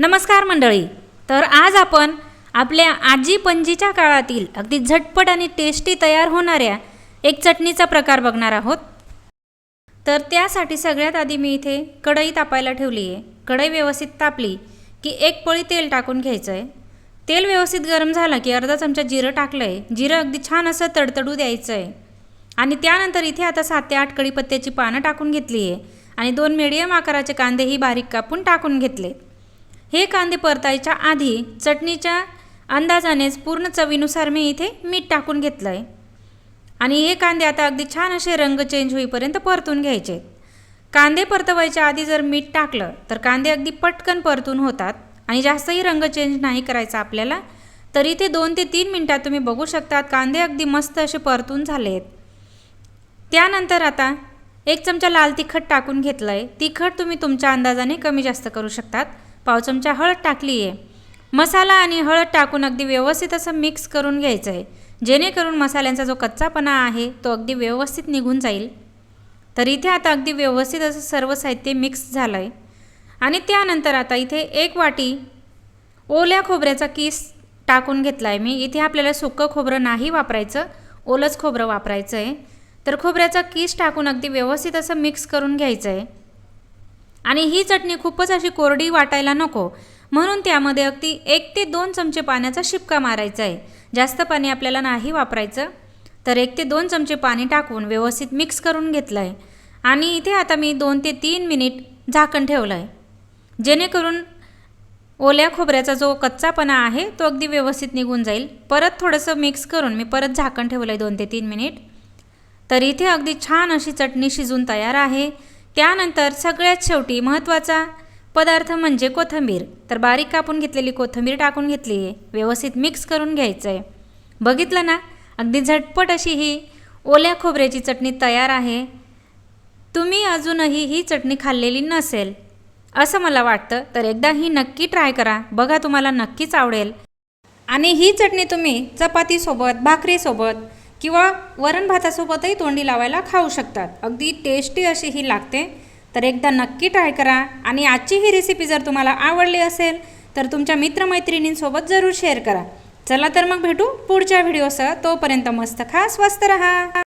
नमस्कार मंडळी. तर आज आपण आपल्या आजी पणजीच्या काळातील अगदी झटपट आणि टेस्टी तयार होणाऱ्या एक चटणीचा प्रकार बघणार आहोत. तर त्यासाठी सगळ्यात आधी मी इथे कढई तापायला ठेवली आहे. कढई व्यवस्थित तापली की एक पळी तेल टाकून घ्यायचं आहे तेल व्यवस्थित गरम झालं की अर्धा चमचा जिरं टाकलं आहे जिरं अगदी छान असं तडतडू द्यायचं आहे आणि त्यानंतर इथे आता सात ते आठ कढीपत्त्याची पानं टाकून घेतली आहे. आणि दोन मिडियम आकाराचे कांदेही बारीक कापून टाकून घेतले हे कांदे परतायच्या आधी चटणीच्या अंदाजानेच पूर्ण चवीनुसार मी इथे मीठ टाकून घेतलं आहे आणि हे कांदे आता अगदी छान असे रंग चेंज होईपर्यंत परतून घ्यायचे. कांदे परतवायच्या आधी जर मीठ टाकलं तर कांदे अगदी पटकन परतून होतात आणि जास्तही रंग चेंज नाही करायचा आपल्याला तर इथे दोन ते तीन मिनटात तुम्ही बघू शकतात कांदे अगदी मस्त असे परतून झाले आहेत त्यानंतर आता एक चमचा लाल तिखट टाकून घेतलं आहे तिखट तुम्ही तुमच्या अंदाजाने कमी जास्त करू शकतात. पाव चमचा हळद टाकली आहे मसाला आणि हळद टाकून अगदी व्यवस्थित असं मिक्स करून घ्यायचं आहे जेणेकरून मसाल्यांचा जो कच्चापणा आहे तो अगदी व्यवस्थित निघून जाईल. तर इथे आता अगदी व्यवस्थित असं सर्व साहित्य मिक्स झालं आहे आणि त्यानंतर आता इथे एक वाटी ओल्या खोबऱ्याचा किस टाकून घेतला आहे मी. इथे आपल्याला सुकं खोबरं नाही वापरायचं ओलंच खोबरं वापरायचं आहे तर खोबऱ्याचा कीस टाकून अगदी व्यवस्थित असं मिक्स करून घ्यायचं आहे आणि ही चटणी खूपच अशी कोरडी वाटायला नको. म्हणून त्यामध्ये अगदी एक ते दोन चमचे पाण्याचा शिपका मारायचा आहे जास्त पाणी आपल्याला नाही वापरायचं. तर एक ते दोन चमचे पाणी टाकून व्यवस्थित मिक्स करून घेतलं आहे आणि इथे आता मी दोन ते तीन मिनिट झाकण ठेवलं आहे जेणेकरून ओल्या खोबऱ्याचा जो कच्चापणा आहे तो अगदी व्यवस्थित निघून जाईल. परत थोडंसं मिक्स करून मी परत झाकण ठेवलं आहे दोन ते तीन मिनिट. तर इथे अगदी छान अशी चटणी शिजून तयार आहे. त्यानंतर सगळ्यात शेवटी महत्त्वाचा पदार्थ म्हणजे कोथिंबीर. तर बारीक कापून घेतलेली कोथिंबीर टाकून घेतली आहे. व्यवस्थित मिक्स करून घ्यायचं आहे बघितलं ना? अगदी झटपट अशी ही ओल्या खोबऱ्याची चटणी तयार आहे. तुम्ही अजूनही ही चटणी खाल्लेली नसेल असं मला वाटतं तर एकदा ही नक्की ट्राय करा. बघा तुम्हाला नक्कीच आवडेल. आणि ही चटणी तुम्ही चपातीसोबत भाकरीसोबत किंवा वरण भातासोबतही तोंडी लावायला खाऊ शकतात. अगदी टेस्टी अशी ही लागते. तर एकदा नक्की ट्राय करा आणि आजची ही रेसिपी जर तुम्हाला आवडली असेल तर तुमच्या मित्रमैत्रिणींसोबत जरूर शेअर करा. चला तर मग भेटू पुढच्या व्हिडिओसह तोपर्यंत मस्त खा स्वस्त रहा.